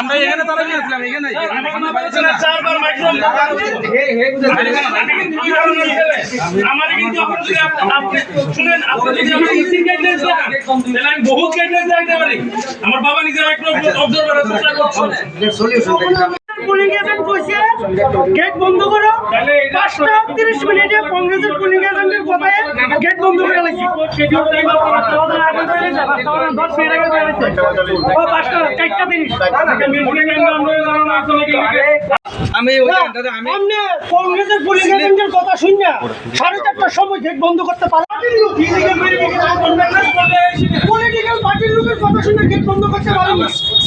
আমরা এখানে আমার বাবা নিজে একটা অবজারভার করছেন পুলিং এজেন্ট কইছে গেট বন্ধ করো। পাঁচটা তিরিশ মিনিটে কংগ্রেসের পুলিং এজেন্টের কথায় গেট বন্ধ করে লাগছে আমি কংগ্রেসের কথা শুনে সাড়ে চারটার সময় গেট বন্ধ করতে পলিটিক্যাল পার্টির লোকের কথা শুনে গেট বন্ধ করতে পারেন না।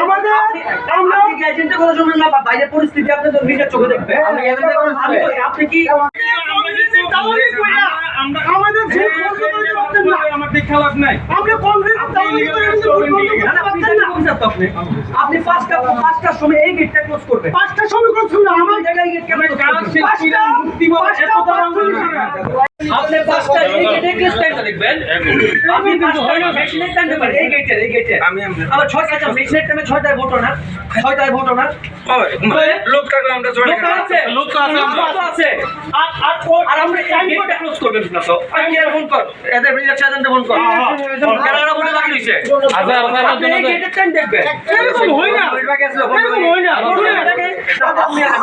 আপনি কি এজেন্টের কথা শুনবেন না বা বাইরের পরিস্থিতি আপনি তো নিজের চোখে দেখবে আপনি কি আমাদের দিক খারাপ নাই আমরা কংগ্রেস আপনি পাঁচটা পাঁচটার সময় এই গেটটা ক্লোজ করবেন। পাঁচটা সময় করছেন না, আমার আপনি আচ্ছা করবেন কর এদের রিলেক্স এজেন্ট ফোন কর কেনারা আচ্ছা, আপনারা দেখবেন এরকম হয় না এরকম হয় না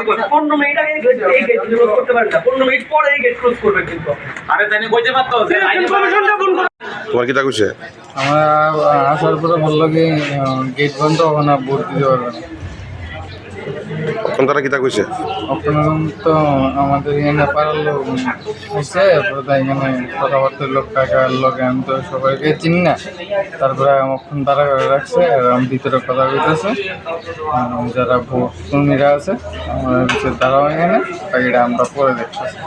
আপনি আমি বলি, পনেরো মিনিট আগে এই গেট ক্লোজ করতে পারেন না। পনেরো মিনিট পরে এই গেট ক্লোজ করবেন কিন্তু। আরে তাই কইতে পারতো যে ফোন করে তোমার কিতা কইছে? আমরা আসার পরে ভালো লাগে গেট বন্ধ হবে না ভোট দিতে পারবে না। তখন তারা কিতা কইছে? আপনার তো আমাদের এখানে পাড়ার লোক হয়েছে তাই এখানে কথাবার্তার লোক, কাকার লোক, আমি তো সবাইকে চিনি না। তারপরে আমার তারা রাখছে, আর আমি ভিতরে কথা কইতেছে। যারা ভোট কর্মীরা আছে, আমরা তারাও এখানে, বাকিটা আমরা পরে দেখতেছি।